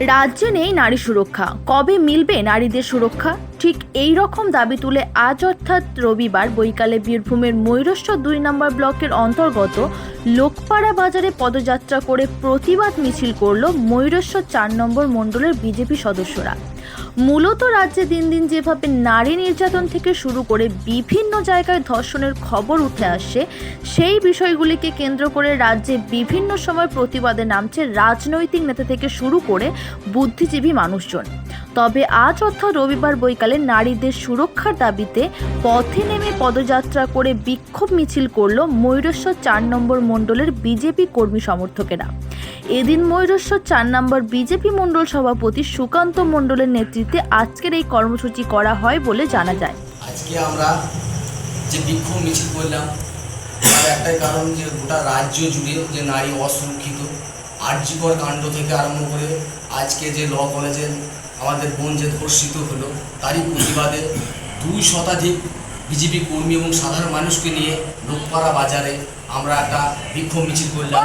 রাজ্যে নেই নারী সুরক্ষা। কবে মিলবে নারীদের সুরক্ষা? ঠিক এই রকম দাবি তুলে আজ অর্থাৎ রবিবার বৈকালে বীরভূমের ময়ূরেশ্বর দুই নম্বর ব্লকের অন্তর্গত লোকপাড়া বাজারে পদযাত্রা করে প্রতিবাদ মিছিল করল ময়ূরেশ্বর চার নম্বর মণ্ডলের বিজেপি সদস্যরা। মূলত রাজ্যে দিন দিন যেভাবে নারী নির্যাতন থেকে শুরু করে বিভিন্ন জায়গায় ধর্ষণের খবর উঠে আসছে সেই বিষয়গুলিকে কেন্দ্র করে রাজ্যে বিভিন্ন সময় প্রতিবাদে নামছে রাজনৈতিক নেতা থেকে শুরু করে বুদ্ধিজীবী মানুষজন। তবে আজ অর্থাৎ রবিবার বৈকালে নারীদের সুরক্ষার দাবিতে পথে নেমে পদযাত্রা করে বিক্ষোভ মিছিল করল ময়ূরেশ্বর চার নম্বর মণ্ডলের বিজেপি কর্মী সমর্থকেরা। এদিন ময়ূরেশ্বর চার নম্বর বিজেপি মণ্ডল সভাপতি সুকান্ত মণ্ডলের নেতৃত্বে আজকের এই কর্মসূচি করা হয় বলে জানা যায়। আজকে আমরা যে বিক্ষোভ মিছিল করলাম একটাই কারণ যে গোটা রাজ্য জুড়ে যে নারী অসুরক্ষিত, আর্যিকর কাণ্ড থেকে আরম্ভ করে আজকে যে ল কলেজে আমাদের বোন যে ধর্ষিত হলো, তারই প্রতিবাদে দুই শতাধিক বিজেপি কর্মী এবং সাধারণ মানুষকে নিয়ে লোকপাড়া বাজারে আমরা একটা বিক্ষোভ মিছিল করলাম।